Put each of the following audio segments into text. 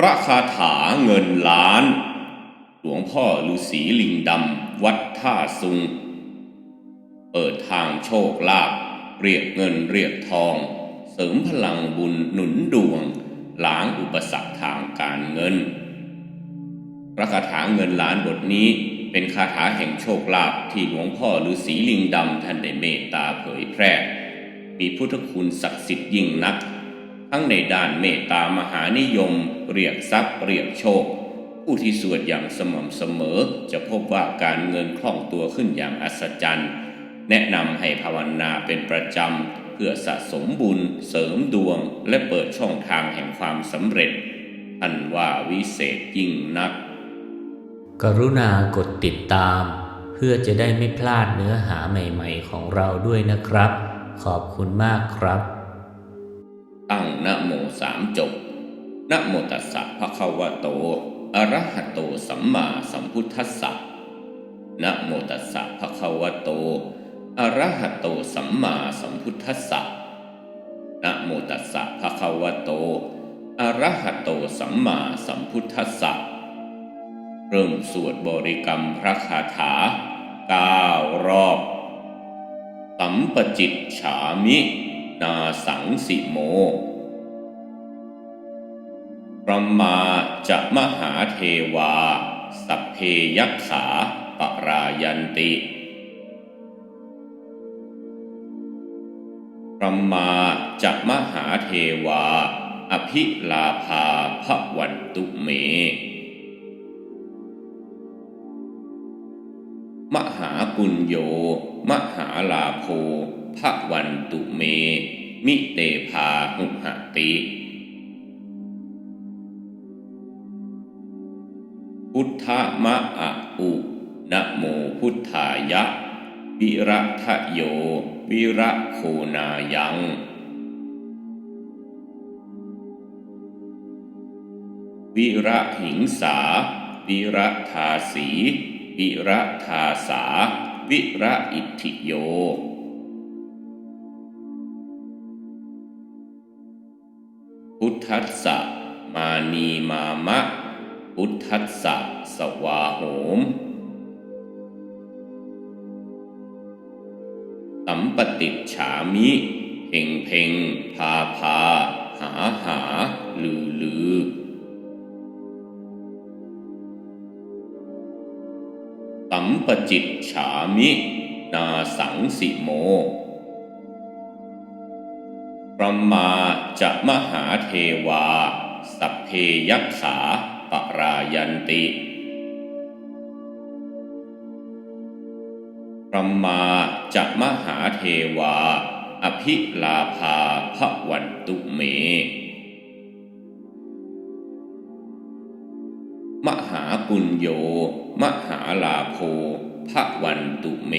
พระคาถาเงินล้าน หลวงพ่อฤาษีลิงดำ วัดท่าซุง เปิดทางโชคลาภเรียกเงินเรียกทอง เสริมพลังบุญหนุนดวง ล้างอุปสรรคทางการเงิน พระคาถาเงินล้านบทนี้เป็นคาถาแห่งโชคลาภที่หลวงพ่อฤาษีลิงดำท่านได้เมตตาเผยแพร่ มีพุทธคุณศักดิ์สิทธิ์ยิ่งนัก ทั้งในด้านเมตตามหานิยม เรียกทรัพย์เรียกโชค ผู้ที่สวดอย่างสม่ำเสมอ จะพบว่าการเงินคล่องตัวขึ้นอย่างอัศจรรย์ แนะนำให้ภาวนาเป็นประจำ เพื่อสะสมบุญ เสริมดวง และเปิดช่องทางแห่งความสำเร็จ อันว่าวิเศษยิ่งนัก กรุณากดติดตาม เพื่อจะได้ไม่พลาดเนื้อหาใหม่ ๆ ของเราด้วยนะครับ ขอบคุณมากครับ ตั้งนะโมสามจบนะโมตัสสะภะคะวะโต อะระหะโตสัมมาสัมพุทธัสสะนะโมตัสสะภะคะวะโต อะระหะโตสัมมาสัมพุทธัสสะนะโมตัสสะภะคะวะโต อะระหะโตสัมมาสัมพุทธัสสะเริ่มสวดบริกรรมพระคาถาเก้ารอบสัมปจิตฉามิ นาสังสิโมพรมาจะมหาเทวา สัพเพยักขาปรายันติพรมาจะมหาเทวา อภิลาภาพระวันตุเม มหาปุญโย มหาลาโภ พระวันตุเม มิเตภาหุหติ พุทธมะอะอุนะโมพุทธายะ วิระทะโย วิระโคนายังวิระหิงสา วิระทาสี วิระทาสา วิระอิทธิโย พุทธัสสะมานีมามะ พุทธัสสะสวาโหม สัมปติฉามิเพ่งเพ่งพาพา หาหา ลือลือ สัมปจิตฉามิ นาสังสิโม พระมาจะมหาเทวา สัพเพยักขาปรายันติพระมาจะมหาเทวา อภิลาภาพระวันตุเม มหาปุญโย มหาลาโภพระวันตุเม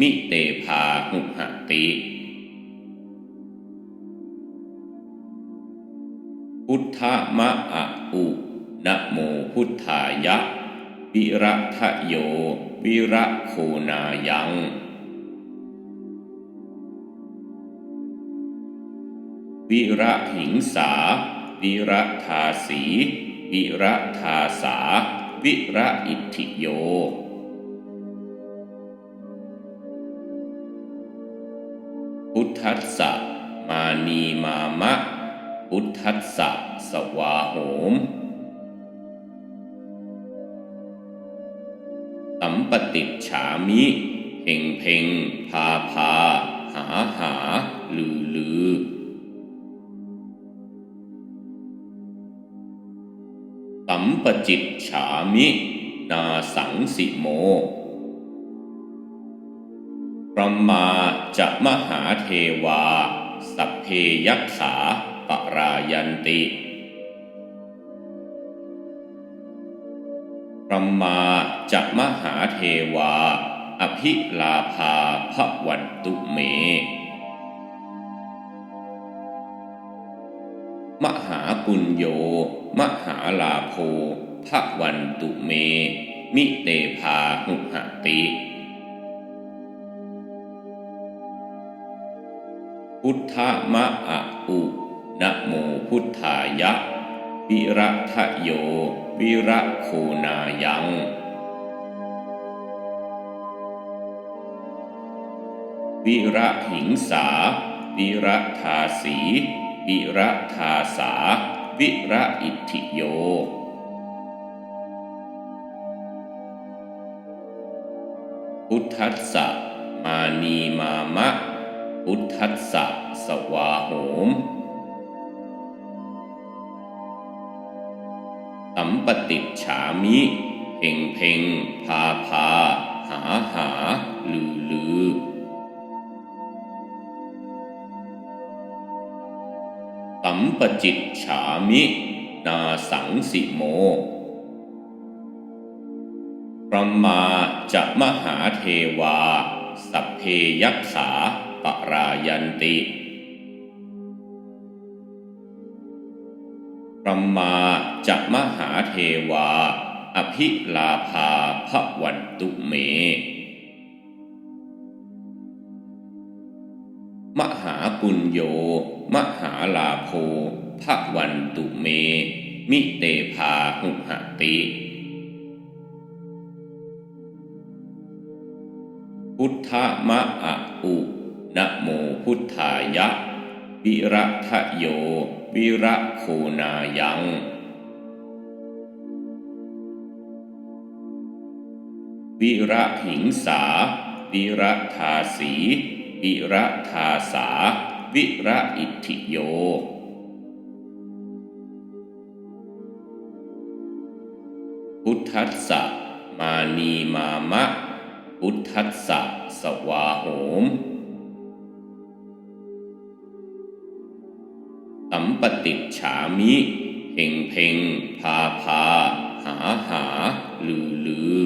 มิเตภาหุหติ พุทธมะอะอุนะโมพุทธายะ วิระทะโย วิระโคนายังวิระหิงสา วิระทาสี วิระทาสา วิระอิทธิโย พุทธัสสะมานีมามะ พุทธัสสะสวาโหม สัมปติฉามิเพ่งเพ่งพาพา หาหา ลือลือ สัมปจิตฉามิ นาสังสิโมพระมาจะมหาเทวา สัพเพยักขา รายันติพระมาจะมหาเทวา อภิลาภาพระวันตุเม มหาปุญโย มหาลาโภพระวันตุเม มิเตภาหุหติพุทธมะอะอุ นะโมพุทธายะ วิระทะโย วิระโคนายังวิระหิงสา วิระทาสี วิระทาสา วิระอิทธิโย พุทธัสสะมานีมามะ พุทธัสสะสวาโหม ปติจฉามิเพ่งเพ่งพาพา หาหา ลือลือสัมปจิตฉามิ นาสังสิโมพระมาจะมหาเทวา สัพเพยักขาปรายันติพระมา จะมหาเทวา อภิลาภาพระวันตุเม มหาปุญโย มหาลาโภพระวันตุเม มิเตภาหุหติ พุทธมะอะอุนะโมพุทธายะ วิระทะโย วิระโคนายัง วิระหิงสา วิระทาสี วิระทาสา วิระอิทธิโย พุทธัสสะมานีมามะ พุทธัสสะสวาโหม สัมปติฉามิเพ่งเพ่งพาพา หาหา ลือลือ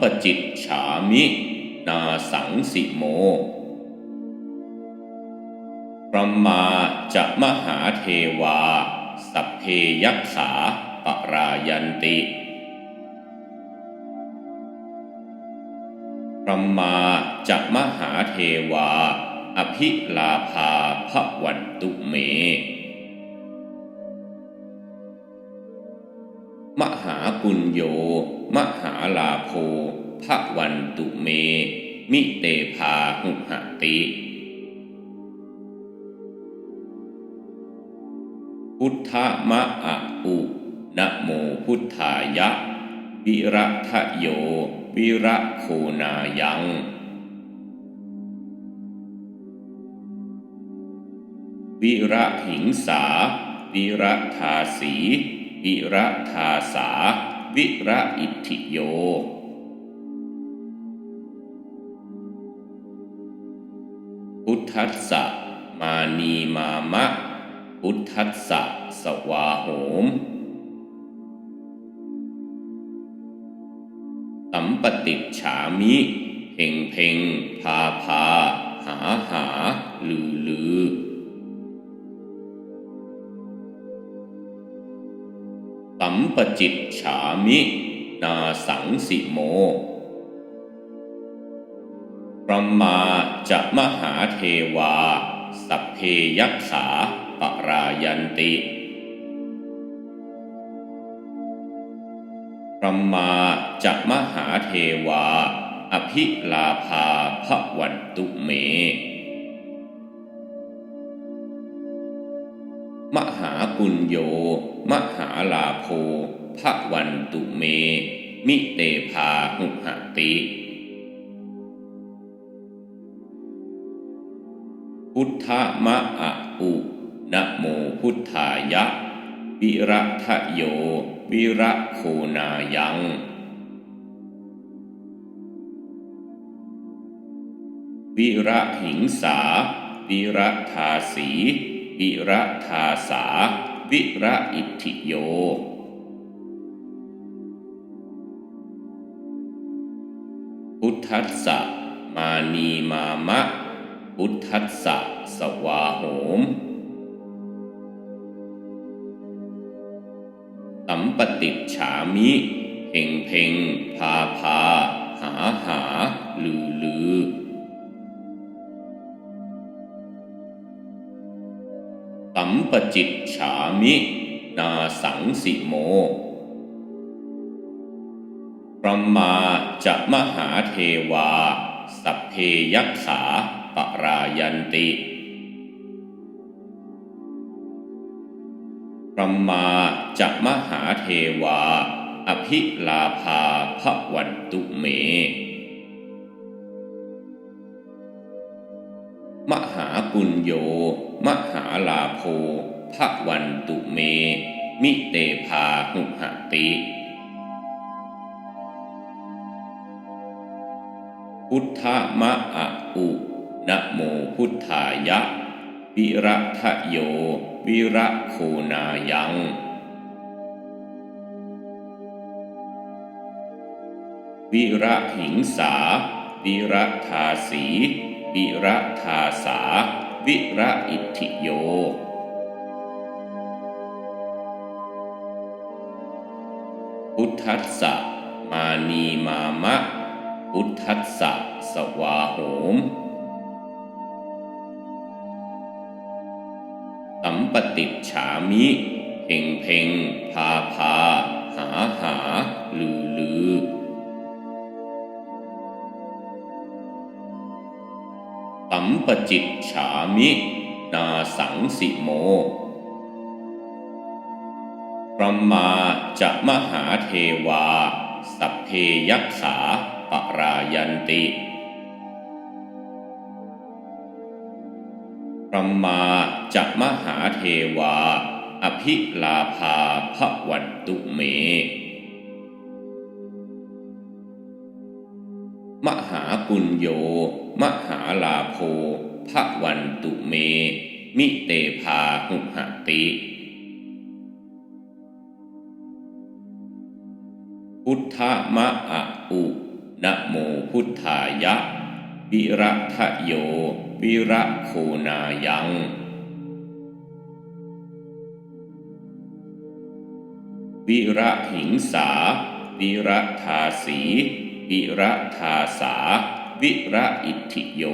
ปจิตฉามิ นาสังสิโมพระมาจะมหาเทวา สัพเพยักขาปรายันติพระมาจะมหาเทวา อภิลาภาพระวันตุเม พระวันตุเม มิเตภาหุหติ พุทธมะอะอุนะโมพุทธายะ วิระทะโย วิระโคนายังวิระหิงสา วิระทาสี วิระทาสา วิระอิทธิโย พุทธัสสะมานีมามะ พุทธัสสะสวาโหม สัมปติฉามิเพ่งเพ่งพาพา หาหา ลือลือ สัมปจิตฉามิ นาสังสิโม พระมาจะมหาเทวา สัพเพยักขาปรายันติพระมาจะมหาเทวา อภิลาภาพระวันตุเม มหาปุญโย มหาลาโภพระวันตุเม มิเตภาหุหติ พุทธมะอะอุนะโมพุทธายะ วิระทะโย วิระโคนายังวิระหิงสา วิระทาสี วิระทาสา วิระอิทธิโย พุทธัสสะมานีมามะ พุทธัสสะสวาโหม สัมปติจฉามิเพ่งเพ่งพาพา หาหา ลือลือ สัมปจิตฉามิ นาสังสิโมพระมาจะมหาเทวา สัพเพยักขา ปรายันติพระมาจะมหาเทวา อภิลาภาพระวันตุเม มหาปุญโย มหาลาโภพระวันตุเม มิเตภาหุหติพุทธมะอุ นะโมพุทธายะ วิระทะโย วิระโคนายังวิระหิงสา วิระทาสี วิระทาสา วิระอิทธิโย พุทธัสสะมานีมามะ พุทธัสสะสวาโหม ติจฉามิ เพ่งเพ่งพาพา หาหา ลือลือสัมปจิตฉามิ นาสังสิโมพระมาจะมหาเทวา สัพเพยักขาปรายันติพระมา จะมหาเทวา อภิลาภาพระวันตุเม มหาปุญโย มหาลาโภพระวันตุเม มิเตภาหุหติพุทธมะอะอุนะโมพุทธายะ วิระทะโย วิระโคนายัง วิระหิงสา วิระทาสี วิระทาสา วิระอิทธิโย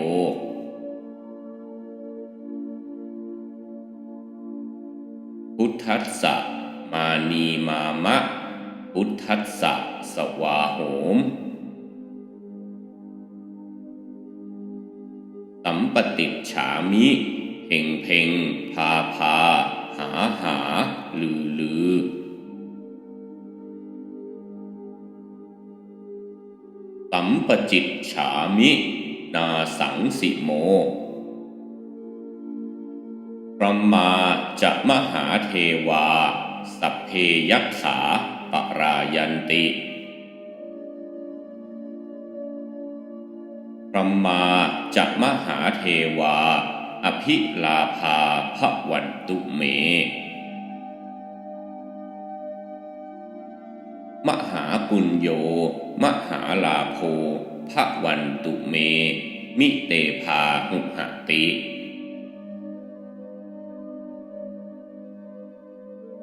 พุทธัสสะมานีมามะ พุทธัสสะสวาโหม สัมปติฉามิเพ่งเพ่งพาพา หาหา ลือลือ มปจิตฉามิ นาสังสิโมพระมาจะมหาเทวา สัพเพยักขาปรายันติพระมาจะมหาเทวา อภิลาภาพระวันตุเม มหาปุญโย มหาลาโภพระวันตุเม มิเตภาหุหติ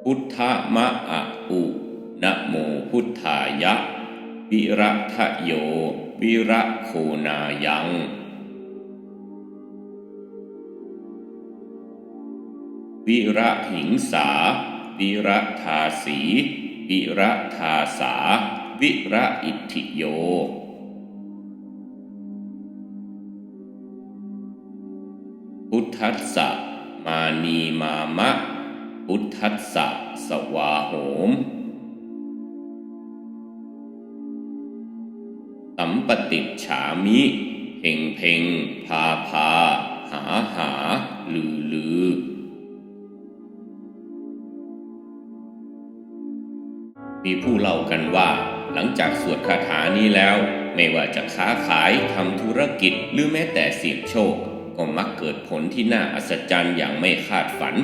พุทธมะอะอุนะโมพุทธายะ วิระทะโย วิระโคนายังวิระหิงสา วิระทาสี วิระทาสา วิระอิทธิโย พุทธัสสะมานีมามะ พุทธัสสะสวาโหม สัมปติฉามิเพ่งเพ่งพาพา หาหา ลือลือมีผู้เล่ากันว่า หลังจากสวดคาถานี้แล้ว ไม่ว่าจะค้าขายทำธุรกิจหรือแม้แต่เสี่ยงโชค ก็มักเกิดผลที่น่าอัศจรรย์อย่างไม่คาดฝัน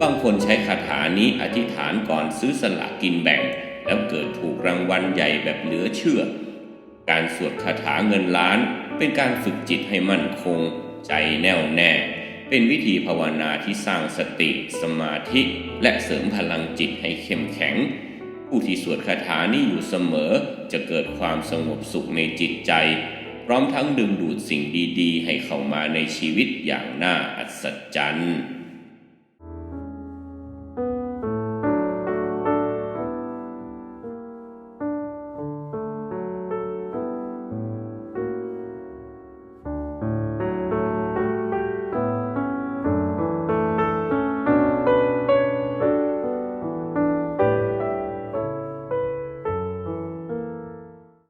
บางคนใช้คาถานี้อธิษฐานก่อนซื้อสลากกินแบ่ง แล้วเกิดถูกรางวัลใหญ่แบบเหลือเชื่อ การสวดคาถาเงินล้าน เป็นการฝึกจิตให้มั่นคง ใจแน่วแน่เป็นวิธีภาวนาที่สร้างสติ สมาธิ และเสริมพลังจิตให้เข้มแข็ง ผู้ที่สวดคาถานี้อยู่เสมอจะเกิดความสงบสุขในจิตใจ พร้อมทั้งดึงดูดสิ่งดีๆ ให้เข้ามาในชีวิตอย่างน่าอัศจรรย์